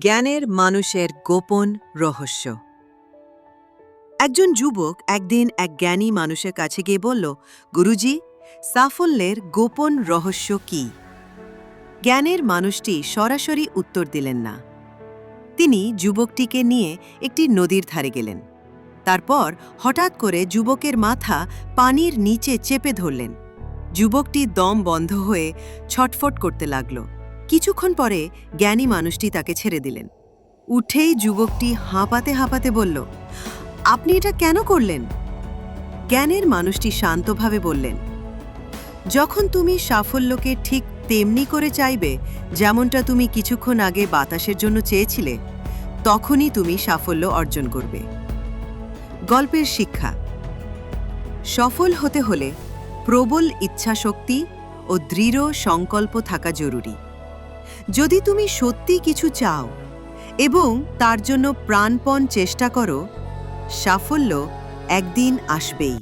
জ্ঞানের মানুষের গোপন রহস্য। একজন যুবক একদিন এক জ্ঞানী মানুষের কাছে গিয়ে বলল, গুরুজি, সাফল্যের গোপন রহস্য কি? জ্ঞানের মানুষটি সরাসরি উত্তর দিলেন না। তিনি যুবকটিকে নিয়ে একটি নদীর ধারে গেলেন। তারপর হঠাৎ করে যুবকের মাথা পানির নিচে চেপে ধরলেন। যুবকটি দম বন্ধ হয়ে ছটফট করতে লাগল। কিছুক্ষণ পরে জ্ঞানী মানুষটি তাকে ছেড়ে দিলেন। উঠেই যুবকটি হাঁপাতে হাঁপাতে বলল, আপনি এটা কেন করলেন? জ্ঞানের মানুষটি শান্তভাবে বললেন, যখন তুমি সাফল্যকে ঠিক তেমনি করে চাইবে, যেমনটা তুমি কিছুক্ষণ আগে বাতাসের জন্য চেয়েছিলে, তখনই তুমি সাফল্য অর্জন করবে। গল্পের শিক্ষা, সফল হতে হলে প্রবল ইচ্ছাশক্তি ও দৃঢ় সংকল্প থাকা জরুরি। যদি তুমি সত্যি কিছু চাও এবং তার জন্য প্রাণপণ চেষ্টা করো সাফল্য একদিন আসবেই।